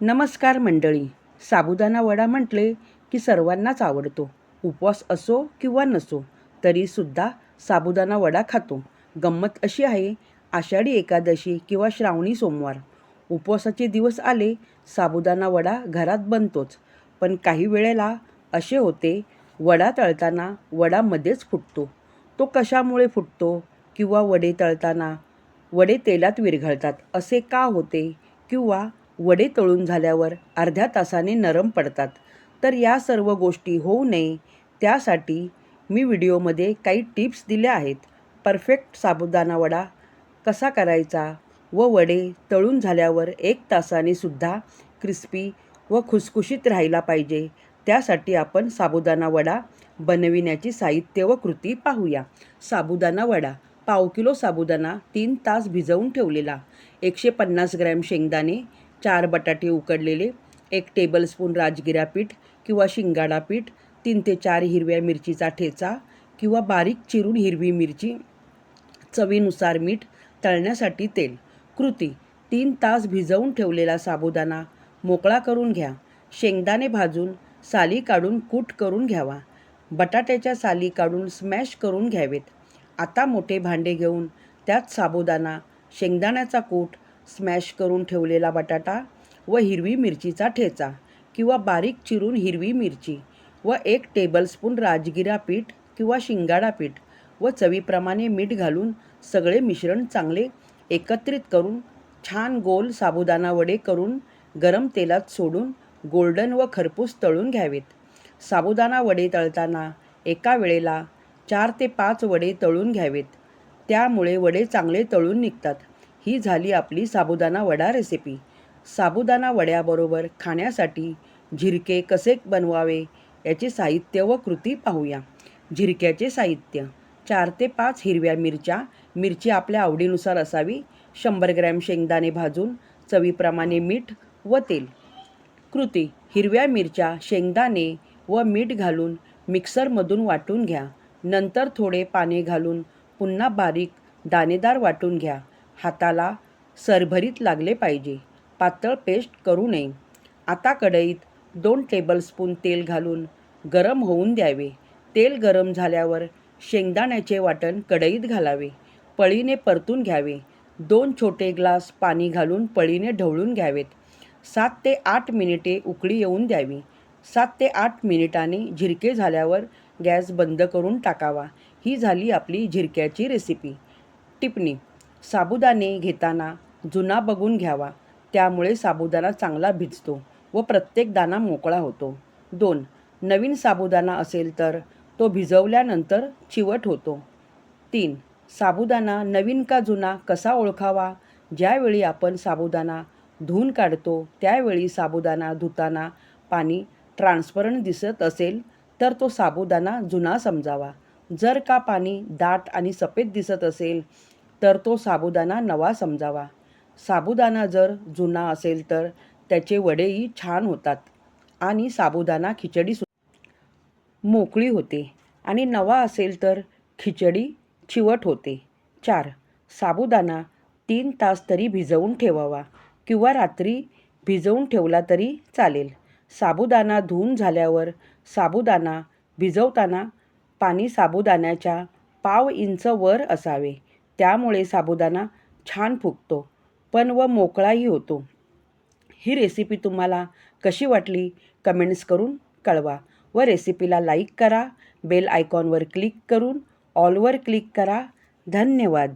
नमस्कार मंडळी. साबुदाणा वडा म्हटले की सर्वांनाच आवडतो. उपवास असो किंवा नसो तरीसुद्धा साबुदाणा वडा खातो. गंमत अशी आहे आषाढी एकादशी किंवा श्रावणी सोमवार. उपवासाचे दिवस आले साबुदाणा वडा घरात बनतोच. पण काही वेळेला असे होते वडा तळताना वडा मध्येच फुटतो. तो कशामुळे फुटतो किंवा वडे तळताना वडे तेलात विरघळतात असे का होते किंवा वडे तळून झाल्यावर अर्ध्या तासाने नरम पडतात. तर या सर्व गोष्टी होऊ नये त्यासाठी मी व्हिडिओमध्ये काही टिप्स दिल्या आहेत. परफेक्ट साबुदाणा वडा कसा करायचा व वडे तळून झाल्यावर एक तासाने सुद्धा क्रिस्पी व खुसखुशीत राहिला पाहिजे. त्यासाठी आपण साबुदाणा वडा बनविण्याची साहित्य व कृती पाहूया. साबुदाणा वडा पाव किलो साबुदाणा तीन तास भिजवून ठेवलेला. एकशे पन्नास ग्रॅम शेंगदाणे चार बटाटे उकडलेले एक टेबलस्पून राजगिरा पीठ किंवा शिंगाडा पीठ तीन ते चार हिरव्या मिरचीचा ठेचा किंवा बारीक चिरून हिरवी मिरची चवीनुसार मीठ तळण्यासाठी तेल कृती तीन तास भिजवून ठेवलेला साबुदाणा मोकळा करून घ्या शेंगदाणे भाजून साली काढून कूट करून घ्यावा बटाट्याच्या साली काढून स्मॅश करून घ्यावेत आता मोठे भांडे घेऊन त्यात साबुदाणा शेंगदाण्याचा कूट स्मॅश करून ठेवलेला बटाटा व हिरवी मिरचीचा ठेचा किंवा बारीक चिरून हिरवी मिरची व एक टेबलस्पून राजगिरा पीठ किंवा शिंगाडा पीठ व चवीप्रमाणे मीठ घालून सगळे मिश्रण चांगले एकत्रित करून छान गोल साबुदाणा वडे करून गरम तेलात सोडून गोल्डन व खरपूस तळून घ्यावेत. साबुदाणा वडे तळताना एका वेळेला चार ते पाच वडे तळून घ्यावेत. त्यामुळे वडे चांगले तळून निघतात. ही झाली आपली साबुदाणा वडा रेसिपी साबुदाणा वड्याबरोबर खाण्यासाठी झिरके कसे बनवावे याचे साहित्य व कृती पाहूया. झिरक्याचे साहित्य. चार ते पाच हिरव्या मिरच्या. मिरची आपल्या आवडीनुसार असावी. शंभर ग्रॅम शेंगदाणे भाजून चवीप्रमाणे मीठ व तेल. कृती. हिरव्या मिरच्या शेंगदाणे व मीठ घालून मिक्सरमधून वाटून घ्या. नंतर थोडे पाणी घालून पुन्हा बारीक दाणेदार वाटून घ्या. हाताला सरभरीत लागले पाहिजे. पातळ पेस्ट करू नये. आता कढईत दोन टेबलस्पून तेल घालून गरम होऊन द्यावे. तेल गरम झाल्यावर शेंगदाण्याचे वाटण कढईत घालावे. पळीने परतून घ्यावे. दोन छोटे ग्लास पाणी घालून पळीने ढवळून घ्यावेत. सात ते आठ मिनिटे उकळी येऊन द्यावी. सात ते आठ मिनिटांनी झिरके झाल्यावर गॅस बंद करून टाकावा. ही झाली आपली झिरक्याची रेसिपी टिपणी. साबुदाणे घेताना जुना बघून घ्यावा. त्यामुळे साबुदाणा चांगला भिजतो व प्रत्येक दाणा मोकळा होतो. दोन नवीन साबुदाणा असेल तर तो भिजवल्यानंतर चिवट होतो. तीन साबुदाणा नवीन का जुना कसा ओळखावा? ज्यावेळी आपण साबुदाणा धुवून काढतो त्यावेळी साबुदाणा धुताना पाणी ट्रान्सपरंट दिसत असेल तर तो साबुदाणा जुना समजावा. जर का पाणी दाट आणि सफेद दिसत असेल तर तो साबुदाणा नवा समजावा. साबुदाणा जर जुना असेल तर त्याचे वडेही छान होतात आणि साबुदाणा खिचडी सु मोकळी होते आणि नवा असेल तर खिचडी चिवट होते. चार. साबुदाणा तीन तास तरी भिजवून ठेवावा किंवा रात्री भिजवून ठेवला तरी चालेल. साबुदाणा धुवून झाल्यावर साबुदाणा भिजवताना पाणी साबुदाण्याच्या पाव इंच वर असावे. त्यामुळे साबुदाणा छान फुगतो पण व मोकळाही होतो. ही रेसिपी तुम्हाला कशी वाटली? कमेंट्स करून कळवा व रेसिपीला लाईक करा बेल आयकॉनवर क्लिक करून ऑलवर क्लिक करा. धन्यवाद.